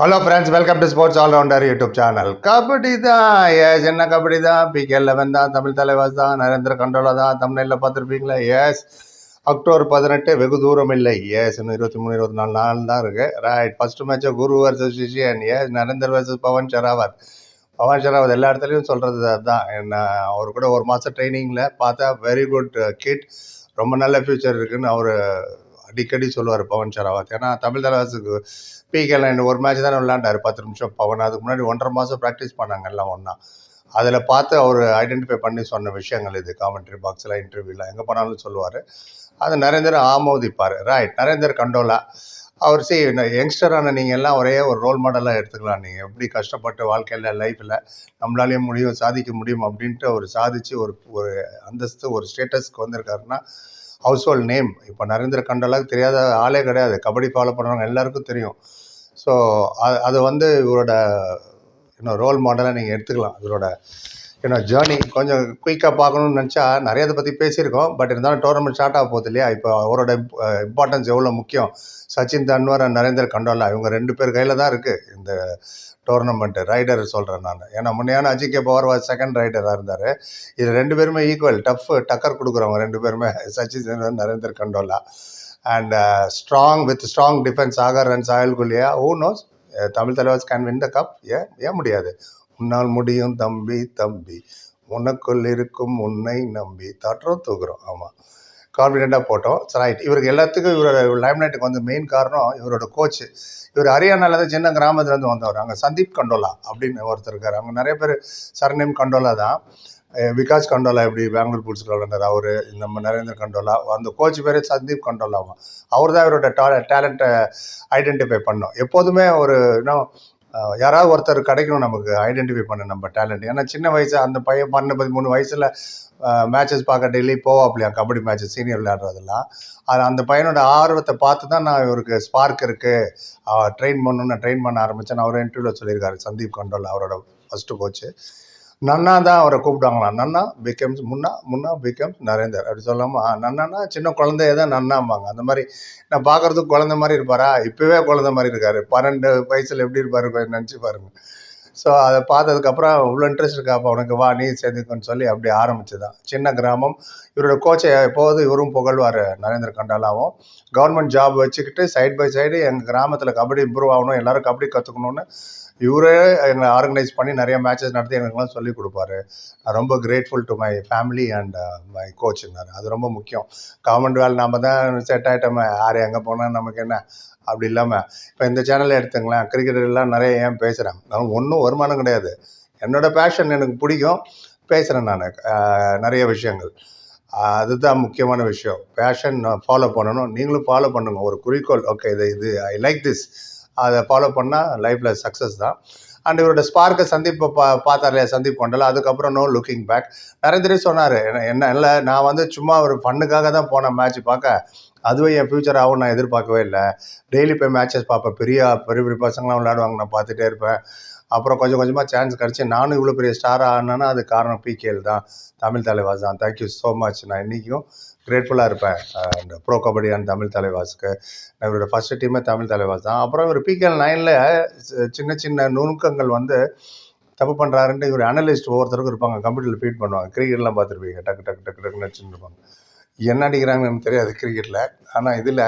Hello friends welcome to sports allrounder YouTube channel kabaddi தான் yes என்ன கபடி தான் PK eleven தான் தமிழ் தலைவாஸ் தான் நரேந்திர கண்டோலா தான் தமிழில் பார்த்துருப்பீங்களா? எஸ் அக்டோபர் பதினெட்டு வெகு தூரம் இல்லை. எஸ் இன்னும் இருபத்தி மூணு இருபத்தி நாலு நாள் தான் இருக்குது ரைட் ஃபர்ஸ்ட் மேட்ச்சு குரு வர்சஸ் சிஷியன் எஸ் நரேந்தர் வர்சஸ் பவன் ஷெராவத் பவன் ஷெராவத் எல்லா இடத்துலையும் சொல்கிறது அதுதான். என்ன அவர் கூட ஒரு மாதம் ட்ரைனிங்கில் பார்த்தா வெரி குட் கிட் ரொம்ப நல்ல ஃப்யூச்சர் இருக்குதுன்னு அவர் அடிக்கடி சொல்லுவார் பவன் ஷராவத். ஏன்னா தமிழ் தலைவாசுக்கு பிகேல ஒரு மேட்ச் தானே விளையாண்டாரு. பத்து நிமிஷம் பவன். அதுக்கு முன்னாடி ஒன்றரை மாதம் ப்ராக்டிஸ் பண்ணாங்க எல்லாம் ஒன்றா அதில் பார்த்து அவர் ஐடென்டிஃபை பண்ணி சொன்ன விஷயங்கள் இது. காமெண்ட்ரி பாக்ஸில் இன்டர்வியூவில் எங்கே போனாலும் சொல்லுவார். அது நரேந்தர் ஆமோதிப்பார். ரைட் நரேந்தர் கண்டோலா. அவர் சரி யங்ஸ்டரான நீங்கள் எல்லாம் ஒரே ஒரு ரோல் மாடலாக எடுத்துக்கலாம். நீங்கள் எப்படி கஷ்டப்பட்டு வாழ்க்கையில் லைஃப்பில் நம்மளாலேயும் முடியும் சாதிக்க முடியும் அப்படின்ட்டு அவர் சாதிச்சு ஒரு ஒரு அந்தஸ்து ஒரு ஸ்டேட்டஸ்க்கு வந்திருக்காருன்னா ஹவுஸ் ஹோல்ட் நேம் இப்போ நரேந்திர கண்டோலாக்கு தெரியாத ஆளே கிடையாது. கபடி ஃபாலோ பண்ணுறவங்க எல்லாருக்கும் தெரியும். ஸோ அது அது வந்து இவரோட இன்னும் ரோல் மாடலாக நீங்கள் எடுத்துக்கலாம். இவரோட ஏன்னா ஜேர்னி கொஞ்சம் குயிக்காக பார்க்கணும்னு நினச்சா நிறைய இதை பற்றி பேசியிருக்கோம். பட் இருந்தாலும் டோர்னமெண்ட் ஸ்டார்ட் ஆக போகுது இல்லையா? இப்போ அவரோட இம்பார்ட்டன்ஸ் எவ்வளோ முக்கியம்? சச்சின் தன்வர் அண்ட் நரேந்தர் கண்டோலா இவங்க ரெண்டு பேர் கையில் தான் இருக்குது இந்த டோர்னமெண்ட்டு ரைடர் சொல்கிறேன் நான். ஏன்னா முன்னையான அஜிகே பவர் வாஸ் செகண்ட் ரைடராக இருந்தார். இது ரெண்டு பேருமே ஈக்குவல் டஃப் டக்கர் கொடுக்குறவங்க ரெண்டு பேருமே Sachin Tanwar Narender Kandola. And strong with strong defence ஆகர் ரன்ஸ் சாயல் Gulia who knows Tamil Thalaivas can win the cup ஏன் ஏன் முடியாது? உன்னால் முடியும் தம்பி தம்பி. உனக்குள் இருக்கும் உன்னை நம்பி. தட்டுறோம் தூக்குறோம். ஆமாம் கான்ஃபிடெண்ட்டாக போட்டோம். ரைட் இவருக்கு எல்லாத்துக்கும் இவரோட லைம்லைட்டுக்கு வந்து மெயின் காரணம் இவரோட கோச் இவர் ஹரியானாலேருந்து சின்ன கிராமத்துலேருந்து வந்தவர். அங்கே சந்தீப் கண்டோலா அப்படின்னு ஒருத்தர் இருக்கார். அங்கே நிறைய பேர் சரநேம் கண்டோலா தான். விகாஸ் கண்டோலா எப்படி பெங்களூர் புல்ஸில் விளையாண்டார்? அவர் நம்ம நரேந்திர கண்டோலா. அந்த கோச் பேர் சந்தீப் கண்டோலாவும் அவர் தான் இவரோட டா டேலண்ட்டை ஐடென்டிஃபை பண்ணோம். எப்போதுமே ஒரு இன்னும் யாராவது ஒருத்தர் கிடைக்கணும் நமக்கு ஐடென்டிஃபை பண்ண நம்ம டேலண்ட் ஏன்னா சின்ன வயசு அந்த பையன் பன்னெண்டு பதிமூணு வயசில் மேட்சஸ் பார்க்க டெய்லி போவாப்லையா கபடி மேட்சஸ் சீனியர் விளையாடுறதெல்லாம். அது அந்த பையனோட ஆர்வத்தை பார்த்து தான் நான் இவருக்கு ஸ்பார்க் இருக்குது ட்ரெயின் பண்ணணும்னு ட்ரெயின் பண்ண ஆரம்பித்தேன் அவரும் இன்டர்வியூவில் சொல்லியிருக்காரு சந்தீப் கண்டோல் அவரோட ஃபஸ்ட்டு கோச்சு நன்னா தான் அவரை கூப்பிடுவாங்களாம். நன்னா பிகம்ஸ் முன்னா முன்னா பிகம்ஸ் நரேந்தர். அப்படி சொல்லாமல் ஆ நன்னானா சின்ன குழந்தைய தான் நன்னாம்பாங்க. அந்த மாதிரி நான் பார்க்குறதுக்கு குழந்த மாதிரி இருப்பாரா? இப்போவே குழந்த மாதிரி இருக்காரு. பன்னெண்டு வயசில் எப்படி இருப்பாரு நினச்சி பாருங்க. ஸோ அதை பார்த்ததுக்கப்புறம் இவ்வளோ இன்ட்ரெஸ்ட் இருக்கா? அப்போ உனக்கு வா நீ சேர்ந்துக்கன்னு சொல்லி அப்படி ஆரம்பிச்சு தான் சின்ன கிராமம். இவரோட கோச்சை எப்போது இவரும் புகழ்வார் நரேந்திர கண்டாலாவும். கவர்மெண்ட் ஜாப் வச்சுக்கிட்டு சைட் பை சைடு எங்கள் கிராமத்தில் கபடி இம்ப்ரூவ் ஆகணும் எல்லோரும் கபடி கற்றுக்கணுன்னு இவரே என்னை ஆர்கனைஸ் பண்ணி நிறைய மேட்சஸ் நடத்தி எனக்குலாம் சொல்லிக் கொடுப்பாரு. நான் ரொம்ப grateful to my family and my கோச்சுன்னாரு அது ரொம்ப முக்கியம். காமன்வெல்த் நாம் தான் செட் ஆகிட்டோமே யார் எங்கே போனால் நமக்கு என்ன? அப்படி இல்லாமல் இப்போ இந்த சேனலில் எடுத்துங்களேன். கிரிக்கெட்டர்லாம் நிறைய ஏன் பேசுகிறேன் நான் ஒன்றும் வருமானம் கிடையாது. என்னோட பேஷன் எனக்கு பிடிக்கும். பேசுகிறேன் நான். நிறைய விஷயங்கள். அதுதான் முக்கியமான விஷயம். பேஷன் ஃபாலோ பண்ணணும். நீங்களும் ஃபாலோ பண்ணுங்க. ஒரு குறிக்கோள். ஓகே இது இது ஐ லைக் திஸ் அதை ஃபாலோ பண்ணால் லைஃப்பில் சக்ஸஸ் தான். அண்ட் இவரோட ஸ்பார்க்கை சந்தீப் பா பார்த்தார் இல்லையா சந்தீப் கொண்டல? அதுக்கப்புறம் நோ லுக்கிங் பேக் நரேந்திரே சொன்னார் என்ன என்ன இல்லை நான் வந்து சும்மா ஒரு ஃபண்ணுக்காக தான் போனேன் மேட்ச் பார்க்க. அதுவே என் ஃப்யூச்சர் ஆகும் நான் எதிர்பார்க்கவே இல்லை. டெய்லி போய் மேட்சஸ் பார்ப்பேன். பெரிய பெரிய பெரிய பசங்களாம் விளையாடுவாங்க. நான் பார்த்துட்டே இருப்பேன். அப்புறம் கொஞ்சம் கொஞ்சமாக சான்ஸ் கிடச்சி நானும் இவ்வளோ பெரிய ஸ்டார் ஆனேன்னா அது காரணம் பிகேஎல் தான். தமிழ் தலைவாஸ் தான். தேங்க்யூ ஸோ மச் நான் இன்றைக்கும் கிரேட்ஃபுல்லாக இருப்பேன். அந்த ப்ரோ கபடியான தமிழ் தலைவாஸ்க்கு நான் இவரோட ஃபஸ்ட்டு டீமே தமிழ் தலைவாஸ் தான். அப்புறம் இவர் பிகேஎல் நைனில் சின்ன சின்ன நுணுக்கங்கள் வந்து தப்பு பண்ணுறாருன்ட்டு இவர் அனலிஸ்ட் ஒவ்வொருத்தருக்கும் இருப்பாங்க. கம்ப்யூட்டரில் ஃபீட் பண்ணுவாங்க. கிரிக்கெட்லாம் பார்த்துருப்பீங்க. டக்கு டக்கு டக்கு டக்குன்னு வச்சுருப்பாங்க என்ன அடிக்கிறாங்கன்னு தெரியாது கிரிக்கெட்டில் ஆனால் இதில்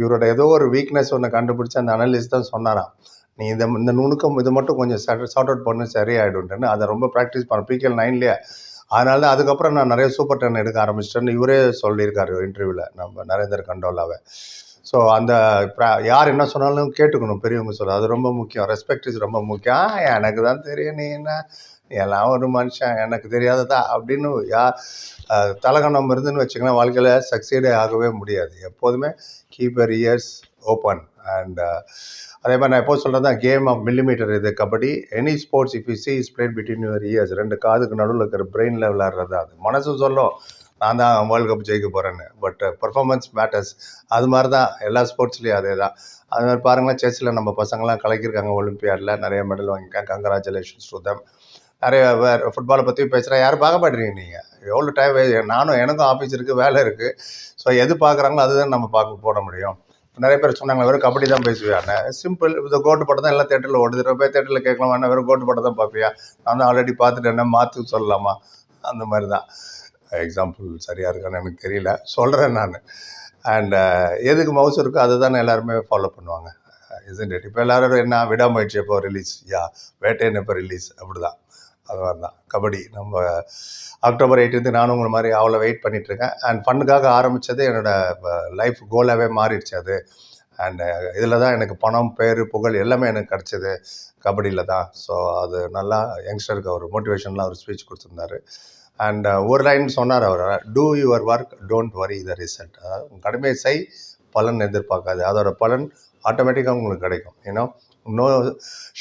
இவரோட ஏதோ ஒரு வீக்னஸ் ஒன்று கண்டுபிடிச்சி அந்த அனலிஸ்ட் தான் சொன்னாராம். நீ இந்த இந்த நுணுக்கம் இது மட்டும் கொஞ்சம் சார்ட் அவுட் பண்ணு சரியாயிடும்ட்டுன்னு அதை ரொம்ப ப்ராக்டிஸ் பண்ண. பிகேஎல் நைன்லேயே அதனால தான் அதுக்கப்புறம் நான் நிறைய சூப்பர் டென் எடுக்க ஆரம்பிச்சிட்டேன்னு இவரே சொல்லியிருக்காரு இன்டர்வியூவில் நம்ம நரேந்தர் கண்டோலாவை. ஸோ அந்த யார் என்ன சொன்னாலும் கேட்டுக்கணும் பெரியவங்க சொல்ல அது ரொம்ப முக்கியம். ரெஸ்பெக்ட் இஸ் ரொம்ப முக்கியம். எனக்கு தான் தெரியும் நீ என்ன எல்லாம் ஒரு மனுஷன் எனக்கு தெரியாததா? அப்படின்னு யா தலகணம் இருந்துன்னு வச்சுக்கலாம் வாழ்க்கையில் சக்சீடே ஆகவே முடியாது. எப்போதுமே கீப்பர் இயர்ஸ் ஓப்பன் அண்ட் அதே மாதிரி நான் எப்போ சொல்கிறது தான் கேம் ஆஃப் மில்லிமீட்டர் இது kabaddi. Any sports if you see is played between your ears ரெண்டு காதுக்கு நடுவில் இருக்கிற பிரெயினில் விளையாடுறது அது. மனசு சொல்லும் நான் தான் வேர்ல்டு கப் ஜெயிக்க போகிறேன்னு பட் பர்ஃபார்மன்ஸ் மேட்டர்ஸ் அது மாதிரி தான் எல்லா ஸ்போர்ட்ஸ்லேயும் அதே தான் அது மாதிரி பாருங்களேன் செஸ்ஸில் நம்ம பசங்களாம் கலக்கியிருக்காங்க ஒலிம்பியாடில் நிறைய மெடல் வாங்கியிருக்காங்க. கங்க்ராச்சுலேஷன்ஸ் டு தம் நிறைய வேறு ஃபுட்பாலை பற்றி பேசுகிறேன் யாரும் பார்க்க மாட்டேறீங்க நீங்கள் எவ்வளோ டைம் நானும் எனக்கும் ஆஃபீஸ் இருக்குது வேலை இருக்குது ஸோ எது பார்க்குறாங்களோ அதுதான் நம்ம பார்க்க போட முடியும். நிறைய பேர் சொன்னாங்க வெறும் கபடி தான் பேசுவியான்னு சிம்பிள் இந்த கோட்டு படம் தான் எல்லாம் தேட்டரில் ஓடுது. போய் தேட்டரில் கேட்கலாம்? என்ன? வெறும் கோட்டு படம் தான் பார்ப்பியா? நான் தான் ஆல்ரெடி பார்த்துட்டு என்ன மாற்று சொல்லலாமா? அந்த மாதிரி தான். எக்ஸாம்பிள் சரியாக இருக்கான்னு எனக்கு தெரியல. சொல்கிறேன் நான். அண்ட் எதுக்கு மவுஸ் இருக்கோ அதை தானே எல்லாருமே ஃபாலோ பண்ணுவாங்க. இசன்ட் இட் இப்போ எல்லோரும் என்ன விடாமுயற்சி எப்போ ரிலீஸ் யா வேட்டையன் எப்போ ரிலீஸ் அப்படி தான் அது மாதிரி தான் கபடி நம்ம அக்டோபர் எயிட்டீன்த்து நானும் உங்களை மாதிரி அவ்வளோ வெயிட் பண்ணிகிட்ருக்கேன் அண்ட் ஃபண்டுக்காக ஆரம்பித்தது என்னோடய லைஃப் கோலாகவே மாறிடுச்சு அது. அண்ட் இதில் தான் எனக்கு பணம் பேர் புகழ் எல்லாமே எனக்கு கிடச்சிது கபடியில் தான் ஸோ அது நல்லா யங்ஸ்டருக்கு அவர் மோட்டிவேஷன்லாம் அவர் ஸ்பீச் கொடுத்துருந்தாரு. அண்ட் ஒரு லைன் சொன்னார் அவர். Do your work don't worry the result அதாவது கடமையை செய் பலன் எதிர்பார்க்காது. அதோட பலன் ஆட்டோமேட்டிக்காக உங்களுக்கு கிடைக்கும். ஏன்னா no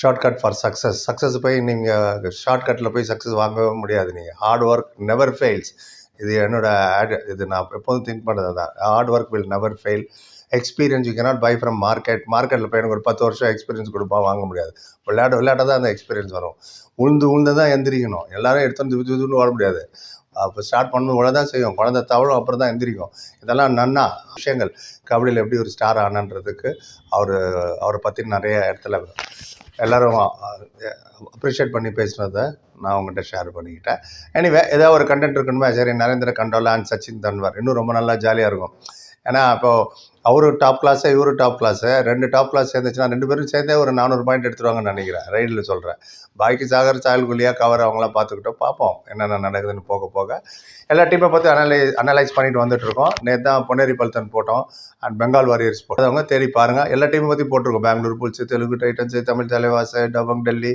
shortcut for success success போய் நீங்கள் ஷார்ட்கட்டில் போய் சக்ஸஸ் வாங்கவே முடியாது நீங்கள் ஹார்ட் ஒர்க் நெவர் ஃபெயில்ஸ் இது என்னோட ஆட் இது நான் எப்போதும் திங்க் பண்ணுறது தான் hard work will never fail experience you cannot buy from market மார்க்கெட்டில் போய் எனக்கு ஒரு பத்து வருஷம் எக்ஸ்பீரியன்ஸ் கொடுப்பா வாங்க முடியாது. விளையாட விளையாட தான் அந்த எக்ஸ்பீரியன்ஸ் வரும். உளுந்து உளுந்து தான் எந்திரிக்கணும். எல்லாரும் எடுத்து வந்து இது ஓட முடியாது. அப்போ ஸ்டார்ட் பண்ணணும் உள்ள தான் செய்யும். குழந்தை தவழும் அப்புறம் தான் எந்திரிக்கும். இதெல்லாம் நன்னா விஷயங்கள். கபடியில் எப்படி ஒரு ஸ்டார் ஆனன்றதுக்கு அவர் அவரை பற்றி நிறைய இடத்துல எல்லோரும் அப்ரிஷியேட் பண்ணி பேசுனதை நான் உங்கள்கிட்ட ஷேர் பண்ணிக்கிட்டேன். எனிவே ஏதாவது ஒரு கண்டென்ட் இருக்கணுமே? சரி நரேந்திர கண்டோலா அண்ட் சச்சின் தன்வர். இன்னும் ரொம்ப நல்லா ஜாலியாக இருக்கும். ஏன்னா இப்போது அவரு டாப் கிளாஸு இவரு டாப் கிளாஸு ரெண்டு டாப் கிளாஸ் சேர்ந்துச்சுன்னா ரெண்டு பேரும் சேர்ந்தே ஒரு நானூறு பாயிண்ட் எடுத்துருவாங்கன்னு நினைக்கிறேன். ரைடில் சொல்கிறேன் பாக்கி சாகர் சாயல் குலியா கவர் அவங்களாம் பார்த்துக்கிட்டோம். பார்ப்போம் என்னென்ன நடக்குதுன்னு போக போக. எல்லா டீமை பார்த்து அனலை அனலைஸ் பண்ணிட்டு வந்துட்டுருக்கோம். நேற்று தான் பொன்னேரி பல்தன் போட்டோம். அண்ட் பெங்கால் வாரியர்ஸ் போட்டவங்க தேடி பாருங்கள் எல்லா டீமை பற்றி போட்டிருக்கோம். Bangalore Bulls Telugu Titans Tamil Thalaivas Dabang Delhi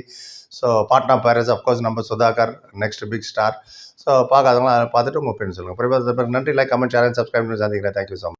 so Patna Pirates of course நம்ம Sudhakar next big star so பார்க்காதவங்களாம் அதை பார்த்துட்டு உங்கள் ஒப்பீனியன் சொல்லுங்கள் நன்றி. லைக் கமெண்ட் சேனல் சப்ஸ்கிரைப் பண்ணி சந்திக்கிறேன். Thank you so much